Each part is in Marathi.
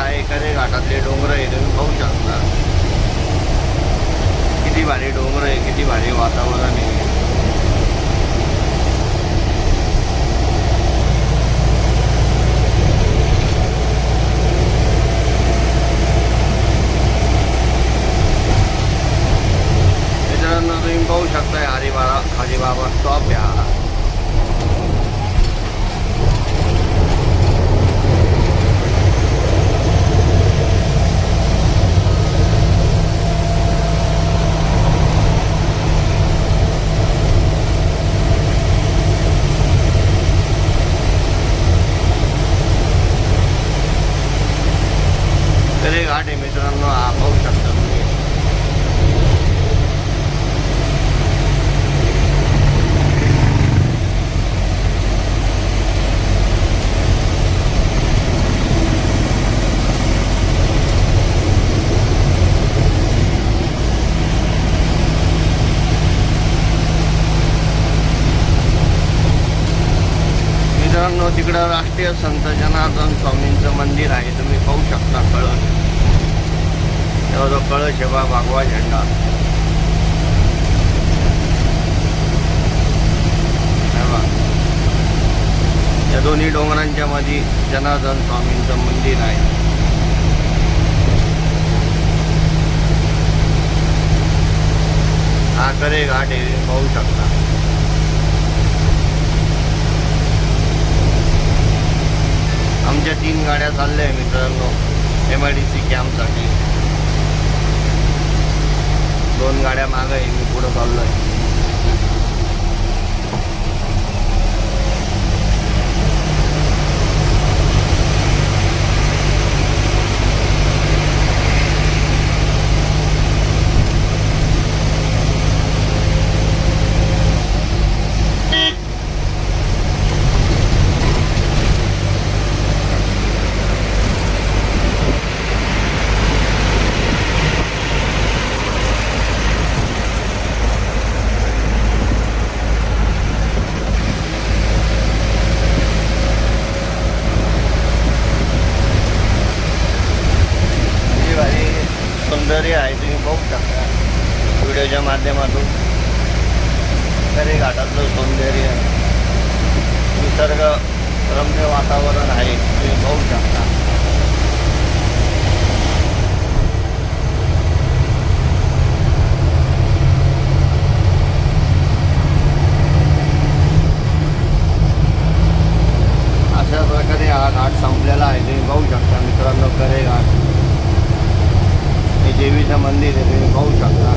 आहे. करे घाटातले डोंगर आहे तुम्ही पाहू शकता किती भारी डोंगर आहे किती भारी वातावरण आहे मित्रांनो तुम्ही पाहू शकताय हरिबाबा हरिबाबा स्टॉप आहे हा तरी घाट आहे मित्रांनो हा पाहू शकता तुम्ही मित्रांनो संत जनार्दन स्वामींचं मंदिर आहे तुम्ही पाहू शकता कळस. तेव्हा जो कळस आहे बा भगवा झेंडा. या दोन्ही डोंगरांच्या मध्ये जनार्दन स्वामींचं मंदिर आहे. आकरे घाट आहे पाहू शकता. आमच्या तीन गाड्या चालल्या आहे मित्रांनो. एम आय डी सी कॅम्पसाठी दोन गाड्या मागं आहे मी पुढं चाललो आहे माध्यमातून. तरी घाटातलं सौंदर्य निसर्ग रम्य वातावरण आहे तुम्ही पाहू शकता. अशा प्रकारे हा संपलेला आहे तुम्ही पाहू शकता मित्रांनो करे घाट हे देवीचं मंदिर आहे तुम्ही पाहू शकता.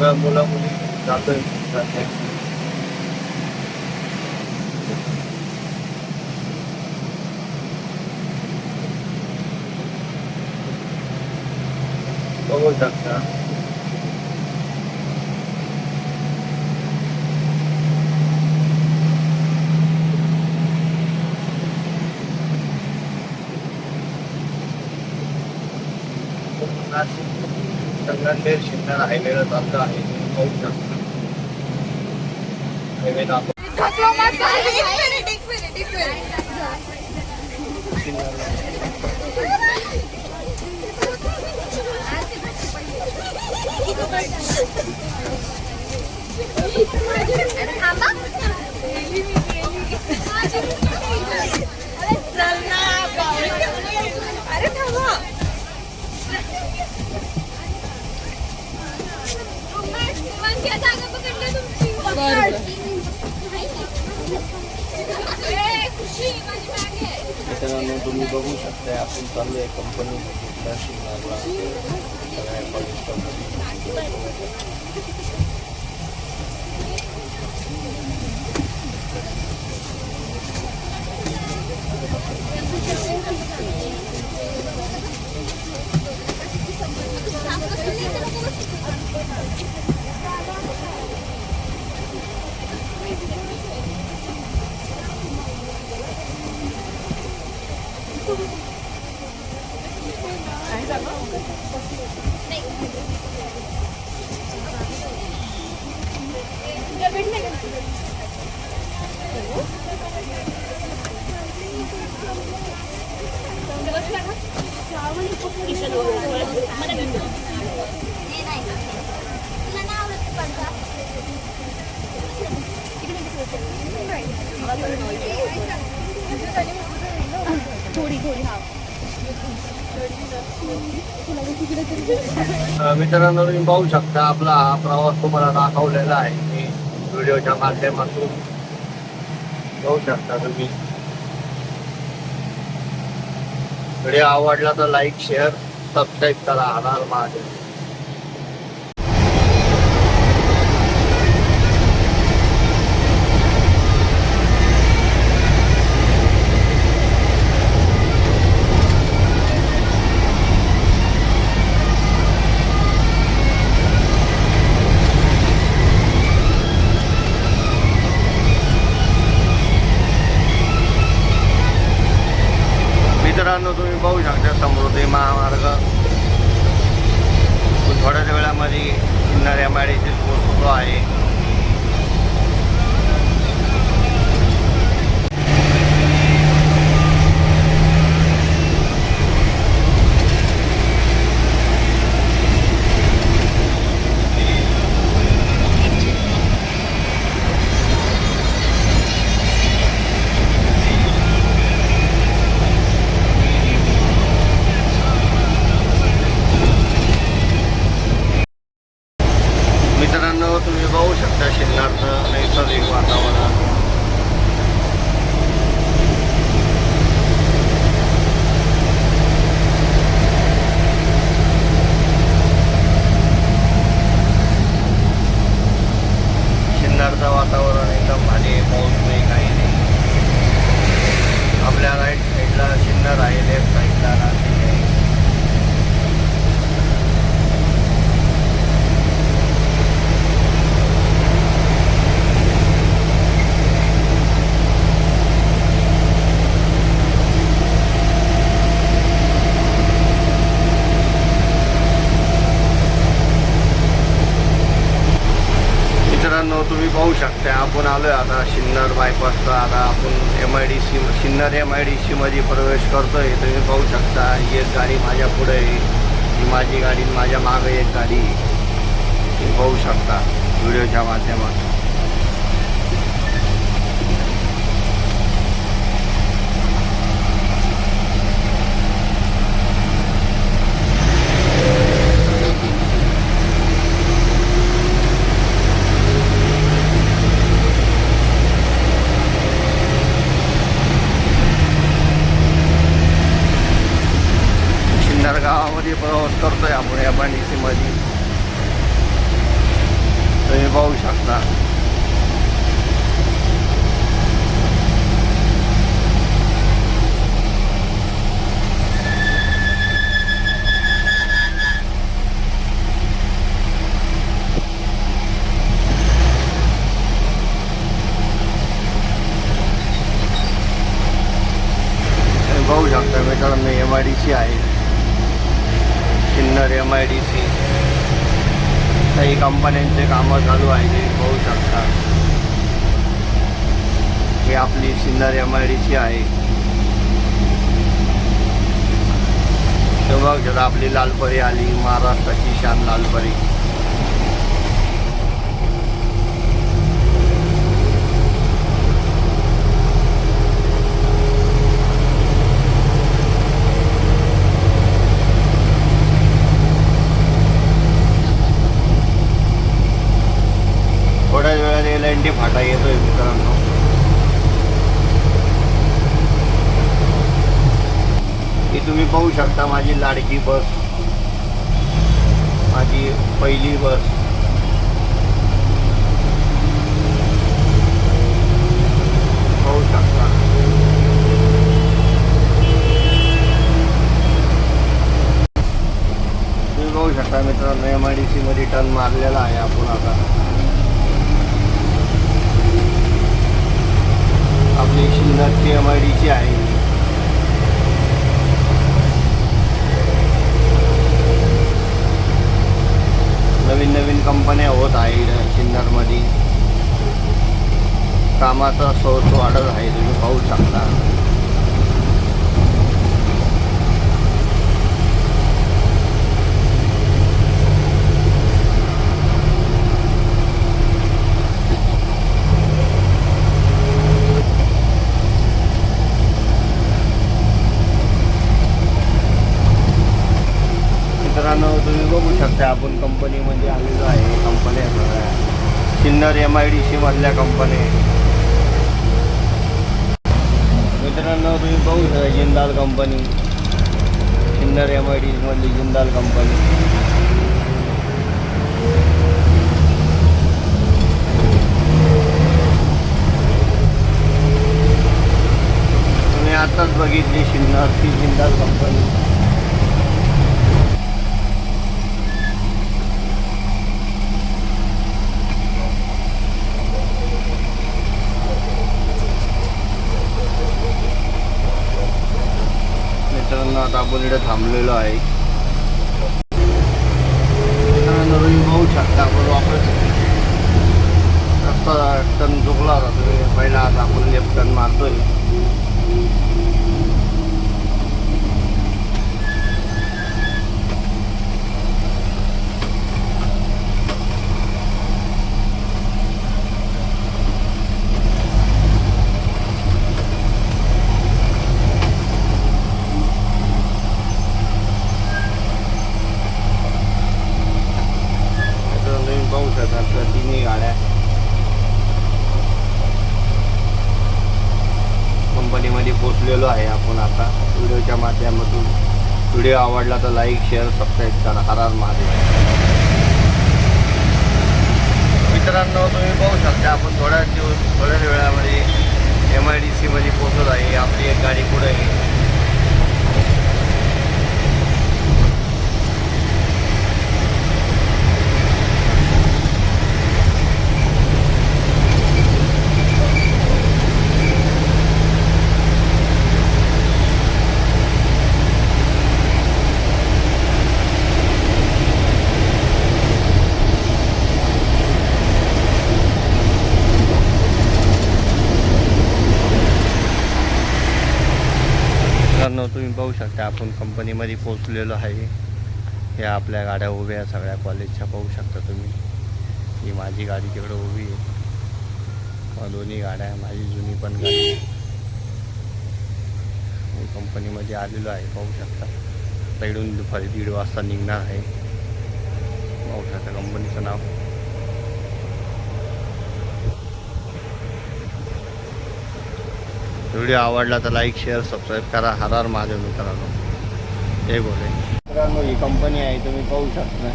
cara mula mula kata kata Oh, that's that. हायवेला चाललं आहे पाहू शकता हायवेला आपण थांबा तुम्ही बघू शकताय आपण चालू आहे कंपनी मित्रांनो तुम्ही पाहू शकता आपला हा प्रवास तुम्हाला दाखवलेला आहे. व्हिडिओच्या माध्यमातून बघू शकता तुम्ही. व्हिडिओ आवडला तर लाईक शेअर सबस्क्राईब करा. आधार महादेव समृद्धी महामार्ग. थोड्याच वेळामध्ये Sinnar M I D C आहे. मित्रांनो तुम्ही पाहू शकता शिन्नरचं नैसर्गिक वातावरण शिन्नरचं वातावरण एकदम भारी आहे, पाऊस नाही काही नाही आपल्या राईट साईडला शिन्नर आहे लेफ्ट साईडला नाशिक आहे मित्रांनो तुम्ही पाहू शकता आपण आलोय आता सिन्नर बायपासचा आता आपण M I D C Sinnar M I D सीमध्ये प्रवेश करतो आहे तुम्ही पाहू शकता ही एक गाडी माझ्या पुढे आहे. ही माझी गाडी माझ्या मागे एक गाडी तुम्ही पाहू शकता. व्हिडिओच्या माध्यमातून सिन्नर गावामध्ये प्रवास करतोय आपण एम आय डी सीमध्ये तुम्ही पाहू शकता तुम्ही पाहू शकता मित्रांनो एम आय डी सी आहे Sinnar M I D C काही कंपन्यांचे कामं चालू आहे ते पाहू शकता. हे आपली Sinnar M I D C आहे. तर बघ आपली लालपरी आली महाराष्ट्राची शान लालपरी थोड्या वेळाने एल एन टी फाटा येतोय मित्रांनो ही तुम्ही पाहू शकता माझी लाडकी बस माझी पहिली बस पाहू शकता तुम्ही पाहू शकता मित्रांनो एम रिटर्न मारलेला आहे आपण आता. आपली शिन्नरची एम आय डीची आहे. नवीन नवीन कंपन्या होत आहे इकडं कामाचा सोर्स वाढत आहे तुम्ही पाहू शकता मित्रांनो तुम्ही बघू शकता आपण कंपनीमध्ये आलेलो आहे कंपन्या सगळ्या Sinnar M I D C मधल्या कंपन्या मित्रांनो तुम्ही बघू शकता Jindal company Sinnar M I D मधली जिंदाल कंपनी आताच बघितली सिन्नरची जिंदाल कंपनी म्हणून आता आपण इकडे थांबलेलो आहे. मित्रांनो, तुम्ही पाहू शकता आपण वापस रस्ता टर्न चुकला होता तुम्ही पहिला आता आपण लेफ्ट टर्न मारतोय तर तुम्ही पाहू शकता त्या तिन्ही गाड्या कंपनीमध्ये पोचलेलो आहे. आपण आता व्हिडिओच्या माध्यमातून व्हिडिओ आवडला तर लाईक शेअर सबस्क्राईब करा. हर हर महादेव. मित्रांनो तुम्ही पाहू शकता आपण थोड्या दिवस थोड्याच वेळामध्ये एम आय डी सीमध्ये पोचत आहे. आपली एक गाडी पुढे आहे मित्रांनो तुम्ही पाहू शकता आपण कंपनीमध्ये पोचलेलो आहे. ह्या आपल्या गाड्या उभ्या सगळ्या कॉलेजच्या पाहू शकता तुम्ही. ही माझी गाडी तिकडं उभी आहे. दोन्ही गाड्या माझी जुनी पण गाडी मी कंपनीमध्ये आलेलो आहे पाहू शकता. आता इकडून दुपारी दीड वाजता निघणार आहे. पाहू शकता कंपनीचं नाव. व्हिडिओ आवडला तर लाईक शेअर सबस्क्राईब करा. हर हर महादेव मित्रांनो. हे बोले. मित्रांनो ही कंपनी आहे तुम्ही पाहू शकता.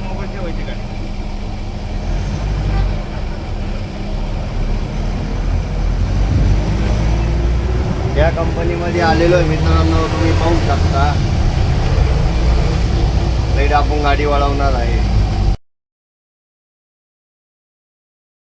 मोबाईल ठेवायची गाडी या कंपनीमध्ये आलेलो आहे मित्रांनो तुम्ही पाहू शकता. लाइट आपण गाडी वळवणार आहे.